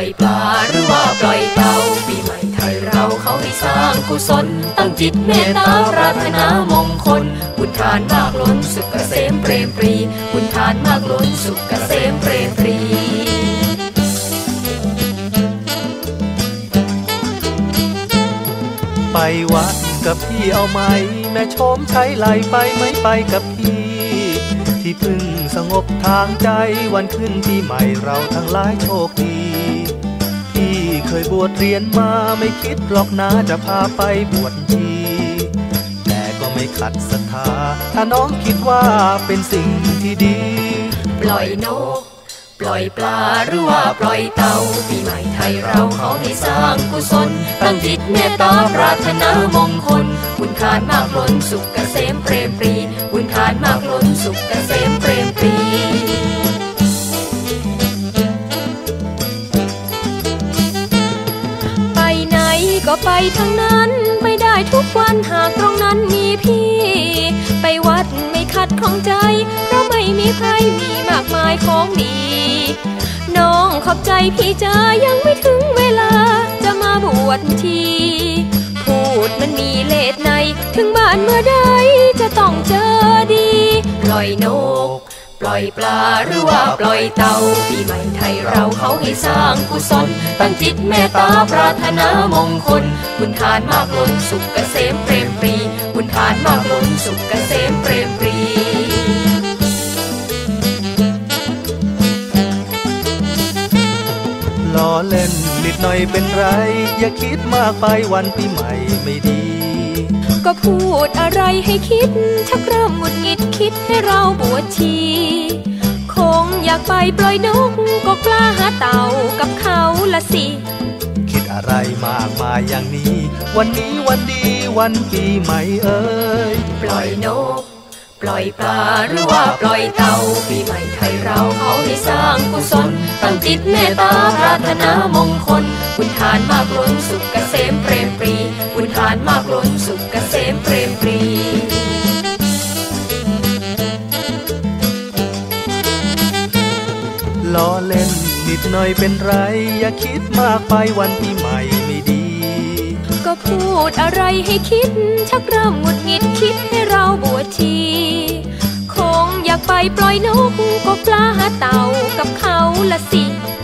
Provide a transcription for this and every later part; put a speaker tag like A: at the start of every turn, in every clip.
A: ล่อยปลาหรือว่าปล่อยเต่าปีใหม่ไทยเราเขาให้สร้างกุศลตั้งจิตเมตตารารถนามงคลบุญทานมากล้นสุขเกษมเปรมปรีบุญทานมากล้นสุขเกษมเปรมปรี
B: ไปวัดกับพี่เอาไหม แม่ชมใช้ไหลไปไม่ไปกับพี่ ที่พึ่งสงบทางใจวันขึ้นปีใหม่เราทั้งหลายโชคดี เคยบวชเรียนมาไม่คิดหรอกนะจะพาไปบวชชีแต่ก็ไม่ขัดศรัทธา ถ้าน้องคิดว่าเป็นสิ่งที่ดี
A: ปล่อยนก ปล่อยปลาหรือว่าปล่อยเต่าปีใหม่ไทยเราขาให้สร้างกุศล ตั้งจิตเมตตาปรารถนามงคลบุญทานมากล้นสุขเกษมเปรมปรีบุญทานมากล้นสุขเกษมเปรมปรี ก็ไปทั้งนั้นไปได้ทุกวันหากตรงนั้นมีพี่ ไปวัดไม่ขัดของใจ เพราะไม่มีใครมีมากมายของดี น้องขอบใจพี่จ้ายังไม่ถึงเวลาจะมาบวชทีพูดมันมีเลทใน ถึงบ้านเมื่อใดจะต้องเจอดีปล่อยนก ปล่อยปลาหรือว่าปล่อยเต่าปีใหม่ไทยเราเขาให้สร้างกุศลตั้งจิตเมตตาปรารถนามงคลบุญทานมากล้นสุขเกษมเปรมปรีบุญทานมากล้นสุขเกษมเปรมปรี
B: ล้อเล่นนิดหน่อยเป็นไร อย่าคิดมากไปวันปีใหม่ไม่ดี
A: ก็พูดอะไรให้คิดชักเริ่มหงุดหงิดคิดให้เราบวชชีคงอยากไปปล่อยนกก็กล้าหาเต่ากับเขาละสิ
B: คิดอะไรมากมายอย่างนี้ วันนี้วันดีวันปีใหม่เอ้ย
A: ปล่อยนก ปล่อยปลาหรือว่าปล่อยเต่าปีใหม่ไทยเราเขาให้สร้างกุศลตั้งจิตเมตตาปรารถนามงคลบุญทานมากล้นสุขเกษมเปรม ปรีบุญทานมากล้นสุขเกษมเปรมปรี
B: ล้อเล่นนิดหน่อยเป็นไร อย่าคิดมากไปวันปีใหม่ไม่ดี
A: ก็พูดอะไรให้คิด ชักเริ่มหงุดหงิดคิดให้เราบวชชีคงอยากไปปล่อยนกก็กล้าหาเต่ากับเขาละสิ
B: คิด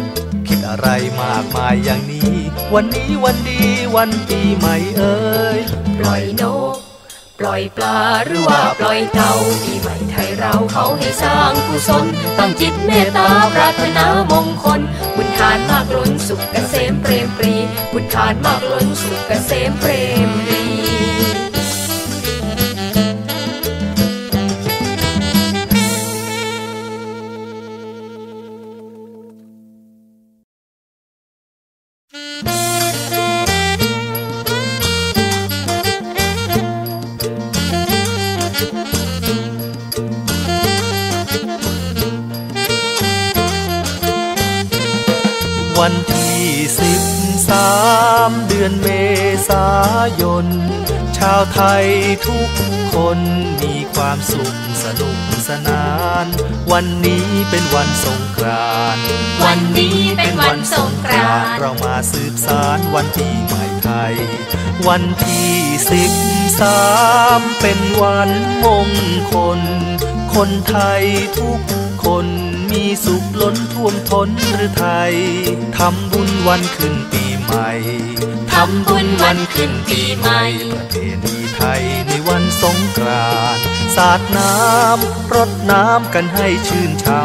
B: อะไรมากมายอย่างนี้ วันนี้วันดีวันปีใหม่เอ้ย
A: ปล่อยนก ปล่อยปลาหรือว่าปล่อยเต่าปีใหม่ไทยเราเขาให้สร้างกุศลตั้งจิตเมตตาปรารถนามงคล บุญทานมากล้นสุขเกษมเปรมปรี บุญทานมากล้นสุขเกษมเปรมปรี
B: วันที่สิบสามเดือนเมษายน ชาวไทยทุกคนมีความสุขสนุกสนาน วันนี้เป็นวันสงกรานต์
A: วันนี้เป็นวันสงกรานต์
B: เรามาสืบสารวันปีใหม่ไทย วันที่สิบสามเป็นวันมงคล คนไทยทุกคน มีสุขล้นท่วมท้นหรือไทย ทำบุญวันขึ้นปีใหม่
A: ทำบุญวันขึ้นปีใหม่
B: ประเพณีไทยในวันสงกรานต์สาดน้ำรดน้ำกันให้ชื่นช่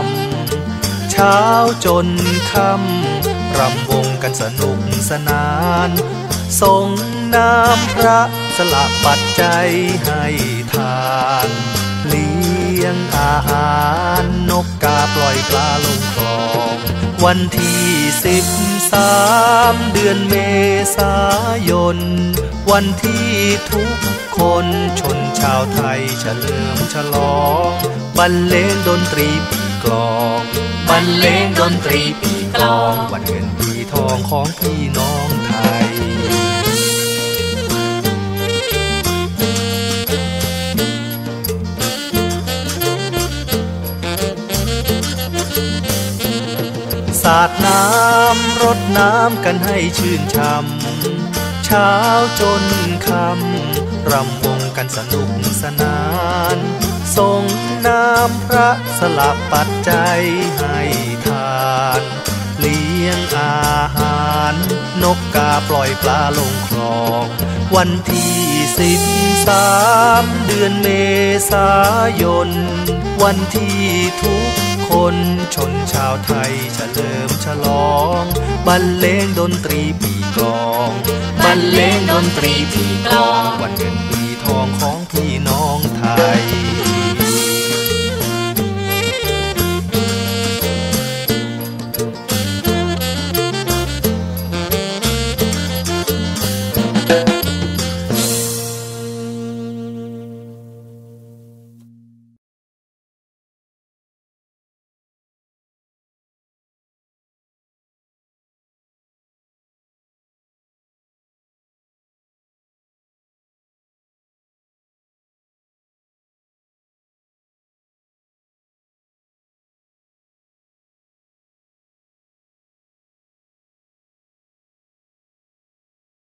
B: ำเช้าจนค่ำรำวงกันสนุกสนานทรงน้ำพระสละปัจจัยให้ทาน ยงอาหารนกกาปล่อยปลาลงคลอง วันที่สิบสามเดือนเมษายน วันที่ทุกคนชนชาวไทยเฉลิมฉลองบรรเลงดนตรีปีกลองบรรเลงดนตรีปีกลอง วันเงินปีทองของพี่น้องไทาดน้ำรดน้ำกันให้ชื่นช่ำเช้าจนค่ำรำวงกันสนุกสนานส่งน้ำพระสลับปัจจัยให้ทาน เลี้ยงอาหาร นกกาปล่อยปลาลงคลอง วันที่สิบสามเดือนเมษายน วันที่ทุก คนชนชาวไทยเฉลิมฉลอง บรรเลงดนตรีปีกลอง บรรเลงดนตรีปีกลอง วันเดือนปีทองของพี่น้องไทย